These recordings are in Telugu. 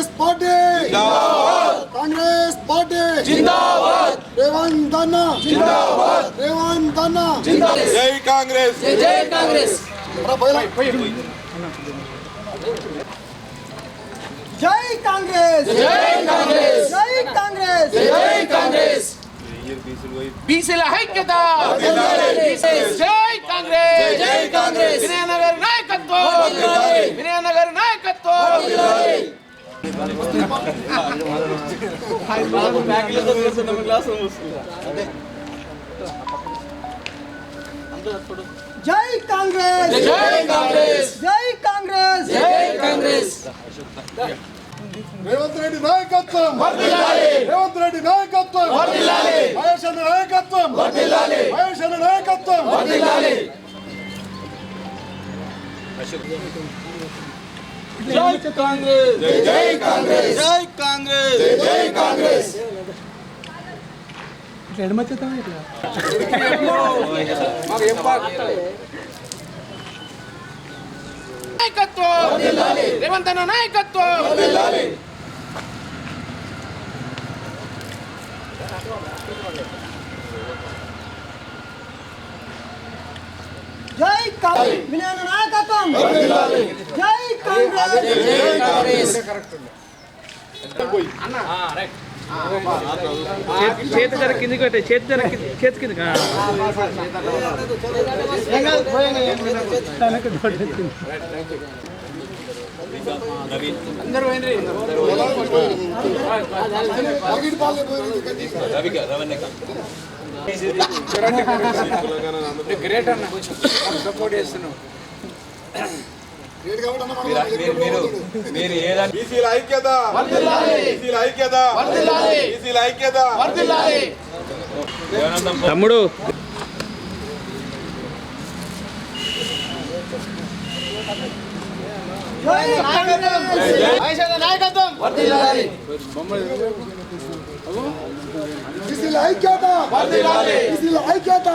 కాంగ్రెస్ పార్టీ! కాంగ్రెస్ పార్టీ! రేవంత్ అన్న! రేవంత్ అన్న! జై కాంగ్రెస్! జై కాంగ్రెస్. జై కాంగ్రెస్! జై కాంగ్రెస్! జై కాంగ్రెస్! జై కాంగ్రెస్! బీసీల ఐక్యత! జై కాంగ్రెస్! జై కాంగ్రెస్! వినయనగర్ నాయకత్వం! వినయనగర్ నాయకత్వం! జై కాంగ్రెస్! జై కాంగ్రెస్! జై కాంగ్రెస్! జై కాంగ్రెస్! రేవంత్ రెడ్డి నాయకత్వం! రేవంత్ రెడ్డి నాయకత్వం! మహేష్ అన్న నాయకత్వం! మహేష్ అన్న నాయకత్వం! జై కాంగ్రెస్. జై కాంగ్రెస్. జై కాంగ్రెస్. జై కాంగ్రెస్. నాయకత్వం రేవంత్ అన్న నాయకత్వం జై కాంగ్రెస్. నాయకత్వం జై కాంగ్రెస్ జై కాంగ్రెస్ చేతి జర కిందికి పెట్టే చేతి జర చేతి కిందికి గ్రేట్ అన్న కొంచెం సపోర్ట్ చేస్తున్నావు మీరు ఏదైనా బీసీల ఐక్యత! బీసీల ఐక్యత! బీసీల ఐక్యత! తమ్ముడు! జై కాంగ్రెస్ బీసీల ఐక్యత బీసీల ఐక్యత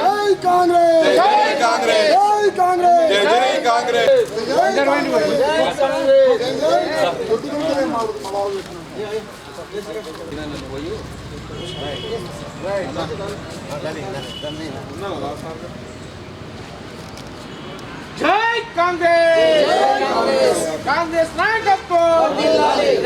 జై కాంగ్రెస్ జై కాంగ్రెస్ జై కాంగ్రెస్ జై జై కాంగ్రెస్ జై కాంగ్రెస్ కాంగ్రెస్ నాయకత్వం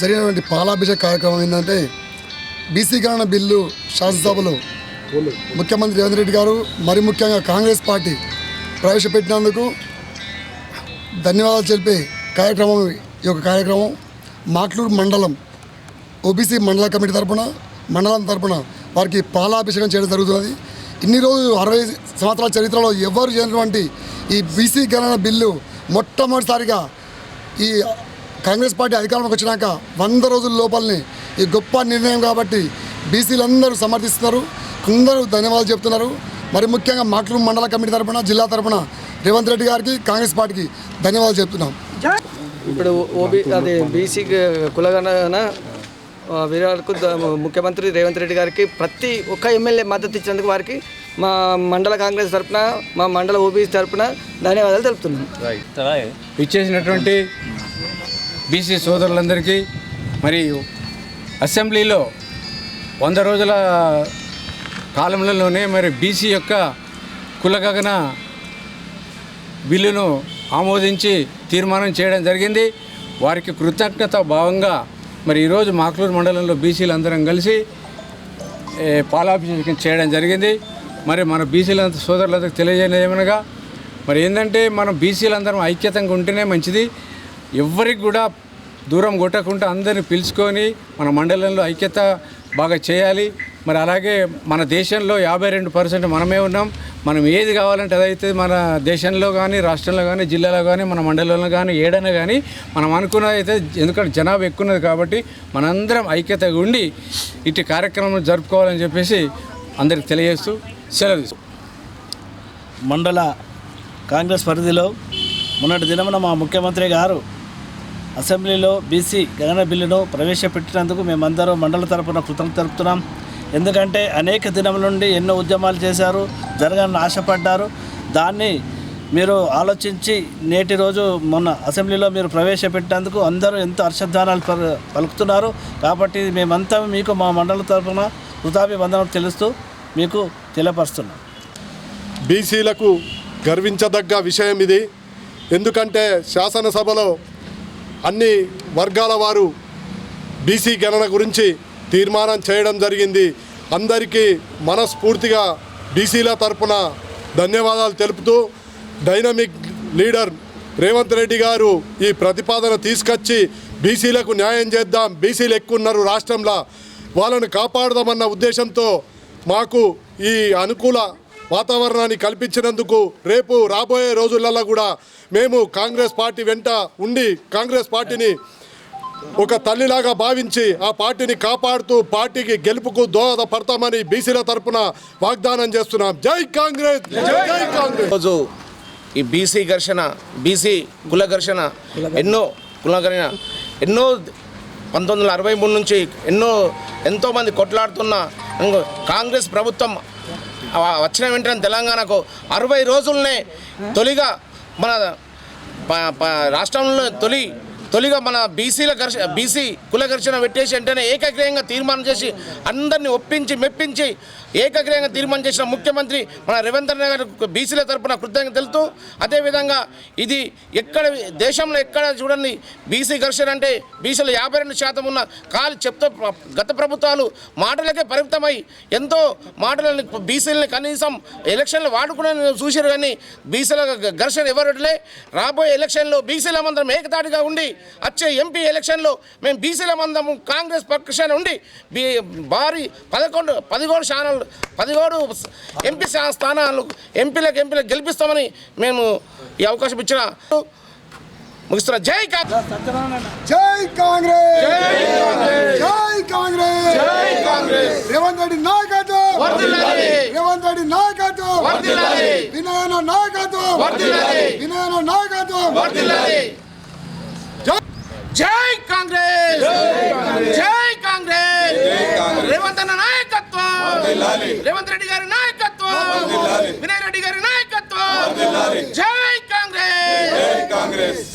జరిగినటువంటి పాలాభిషేక కార్యక్రమం ఏంటంటే బీసీ గణన బిల్లు శాసనసభలో ముఖ్యమంత్రి రేవంత్ రెడ్డి గారు మరి ముఖ్యంగా కాంగ్రెస్ పార్టీ ప్రవేశపెట్టినందుకు ధన్యవాదాలు తెలిపే కార్యక్రమం ఈ యొక్క కార్యక్రమం మాట్లూరు మండలం ఓబీసీ మండల కమిటీ తరపున మండలం తరపున వారికి పాలాభిషేకం చేయడం జరుగుతున్నది. ఇన్ని రోజులు అరవై సంవత్సరాల చరిత్రలో ఎవరు చేయనటువంటి ఈ బీసీ గణన బిల్లు మొట్టమొదటిసారిగా ఈ కాంగ్రెస్ పార్టీ అధికారంలోకి వచ్చినాక వంద రోజుల లోపలనే ఈ గొప్ప నిర్ణయం కాబట్టి బీసీలందరూ సమర్థిస్తున్నారు. అందరూ ధన్యవాదాలు చెప్తున్నారు. మరి ముఖ్యంగా మాట్లూరు మండల కమిటీ తరపున జిల్లా తరపున రేవంత్ రెడ్డి గారికి కాంగ్రెస్ పార్టీకి ధన్యవాదాలు చెప్తున్నాం. ఇప్పుడు ఓబీ అది బీసీ కులగణన ద- ముఖ్యమంత్రి రేవంత్ రెడ్డి గారికి ప్రతి ఒక్క ఎమ్మెల్యే మద్దతు ఇచ్చినందుకు వారికి మా మండల కాంగ్రెస్ తరపున మా మండల ఓబీసీ తరపున ధన్యవాదాలు తెలుపుతున్నాం. ఇచ్చేసినటువంటి బీసీ సోదరులందరికీ మరియు అసెంబ్లీలో వంద రోజుల కాలంలోనే మరి బీసీ యొక్క కులగగన బిల్లును ఆమోదించి తీర్మానం చేయడం జరిగింది. వారికి కృతజ్ఞత భావంగా మరి ఈరోజు మాక్లూరు మండలంలో బీసీలు అందరం కలిసి పాలాభిషేకం చేయడం జరిగింది. మరి మన బీసీలంత సోదరులందరికీ తెలియజేయడం ఏమనగా మరి ఏంటంటే మనం బీసీలందరం ఐక్యతంగా ఉంటేనే మంచిది. ఎవరికి కూడా దూరం కొట్టకుండా అందరిని పిలుచుకొని మన మండలంలో ఐక్యత బాగా చేయాలి. మరి అలాగే మన దేశంలో యాభై రెండు పర్సెంట్ మనమే ఉన్నాం. మనం ఏది కావాలంటే అదైతే మన దేశంలో కానీ రాష్ట్రంలో కానీ జిల్లాలో కానీ మన మండలంలో కానీ ఏడైనా కానీ మనం అనుకున్నది అయితే ఎందుకంటే జనాభా ఎక్కువ ఉన్నది కాబట్టి మనందరం ఐక్యతగా ఉండి ఇటు కార్యక్రమం జరుపుకోవాలని చెప్పేసి అందరికి తెలియజేస్తూ సెలవు మండల కాంగ్రెస్ పరిధిలో మొన్నటి దినమున మా ముఖ్యమంత్రి గారు అసెంబ్లీలో బీసీ గగన బిల్లును ప్రవేశపెట్టినందుకు మేమందరం మండల తరపున కృతజ్ఞత తెలుపుతున్నాం. ఎందుకంటే అనేక దినముల నుండి ఎన్నో ఉద్యమాలు చేశారు జరగాలని ఆశపడ్డారు. దాన్ని మీరు ఆలోచించి నేటి రోజు మొన్న అసెంబ్లీలో మీరు ప్రవేశపెట్టినందుకు అందరూ ఎంతో హర్షధ్వానాలు పలు- పలుకుతున్నారు. కాబట్టి మేమంతా మీకు మా మండల తరపున కృతాభివందనం తెలుస్తూ మీకు తెలియపరుస్తున్నాం. బీసీలకు గర్వించదగ్గ విషయం ఇది. ఎందుకంటే శాసనసభలో అన్ని వర్గాల వారు బీసీ గణన గురించి తీర్మానం చేయడం జరిగింది. అందరికీ మనస్ఫూర్తిగా బీసీల తరపున ధన్యవాదాలు తెలుపుతూ డైనమిక్ లీడర్ రేవంత్ రెడ్డి గారు ఈ ప్రతిపాదన తీసుకొచ్చి బీసీలకు న్యాయం చేద్దాం బీసీలు ఎక్కువ ఉన్నారు రాష్ట్రంలో వాళ్ళను కాపాడదామన్న ఉద్దేశంతో మాకు ఈ అనుకూల వాతావరణాన్ని కల్పించినందుకు రేపు రాబోయే రోజులలో కూడా మేము కాంగ్రెస్ పార్టీ వెంట ఉండి కాంగ్రెస్ పార్టీని ఒక తల్లిలాగా భావించి ఆ పార్టీని కాపాడుతూ పార్టీకి గెలుపుకు దోహదపడతామని బీసీల తరపున వాగ్దానం చేస్తున్నాం. జై కాంగ్రెస్! జై కాంగ్రెస్! రోజు ఈ బీసీ ఘర్షణ బీసీ కుల ఘర్షణ ఎన్నో కుల ఘర్షణ ఎన్నో పంతొమ్మిది వందల అరవై మూడు నుంచి ఎన్నో ఎంతోమంది కొట్లాడుతున్న కాంగ్రెస్ ప్రభుత్వం వచ్చిన వెంటనే తెలంగాణకు అరవై రోజులనే తొలిగా మన రాష్ట్రంలో తొలి తొలిగా మన బీసీల ఘర్ష బీసీ కుల ఘర్షణ పెట్టేసి వెంటనే ఏకగ్రీయంగా తీర్మానం చేసి అందరినీ ఒప్పించి మెప్పించి ఏకగ్రీయంగా తీర్మానం చేసిన ముఖ్యమంత్రి మన రేవంత్ రెడ్డి గారు బీసీల తరపున కృతజ్ఞత తెలుతూ అదేవిధంగా ఇది ఎక్కడ దేశంలో ఎక్కడ చూడండి బీసీ ఘర్షణ అంటే బీసీలు యాభై రెండు శాతం ఉన్న కాలు చెప్తా గత ప్రభుత్వాలు మాటలకే పరిమితమై ఎంతో మాటలని బీసీలని కనీసం ఎలక్షన్లు వాడుకునే చూసారు కానీ బీసీల ఘర్షణ ఎవరులే రాబోయే ఎలక్షన్లో బీసీల మందరం ఏకతాటిగా ఉండి వచ్చే ఎంపీ ఎలక్షన్లో మేము బీసీల మందము కాంగ్రెస్ పక్షాన ఉండి భారీ పదకొండు పదిహేడు స్థానాలు పదిహేడు ఎంపీ స్థా- స్థానాలు ఎంపీలకు ఎంపీలకు గెలిపిస్తామని మేము ఈ అవకాశం ఇచ్చిన ముగిస్తున్నా. జై కాంగ్రెస్. జై కాంగ్రెస్. జై కాంగ్రెస్. జై కాంగ్రెస్. రేవంత్ రెడ్డి నాయకత్వం. వర్ధిల్లాలి. రేవంత్ రెడ్డి నాయకత్వం. వర్ధిల్లాలి. వినయన నాయకత్వం. వర్ధిల్లాలి. వినయన నాయకత్వం. వర్ధిల్లాలి. జై కాంగ్రెస్. జై కాంగ్రెస్. రేవంత్ అన్న నాయకత్వం. రేవంత్ రెడ్డి గారి నాయకత్వం. వినయ్ రెడ్డి గారి నాయకత్వం. జై కాంగ్రెస్.